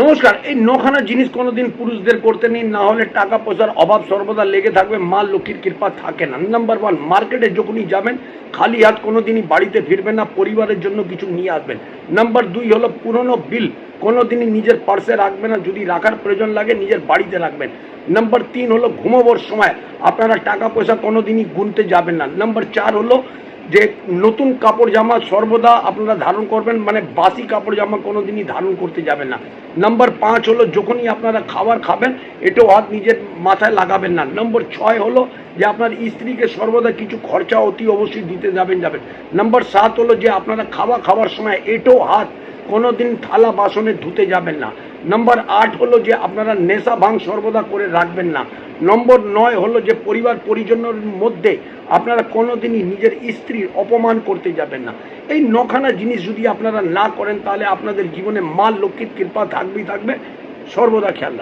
নমস্কার, এই নখানা জিনিস কোনোদিন পুরুষদের করতে নেই, না হলে টাকা পয়সার অভাব সর্বদা লেগে থাকবে, মা লক্ষ্মীর কৃপা থাকে না। নাম্বার ওয়ান মার্কেটে যখনই যাবেন, খালি হাত কোনোদিনই বাড়িতে ফিরবেন না, পরিবারের জন্য কিছু নিয়ে আসবেন। নাম্বার দুই হলো পুরনো বিল কোনোদিনই নিজের পার্সে রাখবেন না, যদি রাখার প্রয়োজন লাগে নিজের বাড়িতে রাখবেন। নাম্বার তিন হলো ঘুমাবোর সময়, আপনারা টাকা পয়সা কোনোদিনই গুনতে যাবেন না। নাম্বার চার হলো যে নতুন কাপড় জামা সর্বদা আপনারা ধারণ করবেন মানে বাসি কাপড় জামা কোনো দিনই ধারণ করতে যাবেন না। নাম্বার পাঁচ হলো, যখনই আপনারা খাবার খাবেন, এটাও হাত নিজের মাথায় লাগাবেন না। নম্বর ছয় হলো, যে আপনার স্ত্রীকে সর্বদা কিছু খরচা অতি অবশ্যই দিতে যাবেন যাবেন। নাম্বার সাত হলো, যে আপনারা খাওয়া খাওয়ার সময় এটাও হাত কোনোদিন থালা বাসনে ধুতে যাবেন না। নম্বর আট হলো, যে আপনারা নেশা ভাঙ সর্বদা করে রাখবেন না। নম্বর নয় হলো, যে পরিবার পরিজনের মধ্যে আপনারা কোনোদিনই নিজের স্ত্রীর অপমান করতে যাবেন না। এই নখানা জিনিস যদি আপনারা না করেন, তাহলে আপনাদের জীবনে মা লক্ষ্মীর কৃপা থাকবেই থাকবে। সর্বদা খেয়াল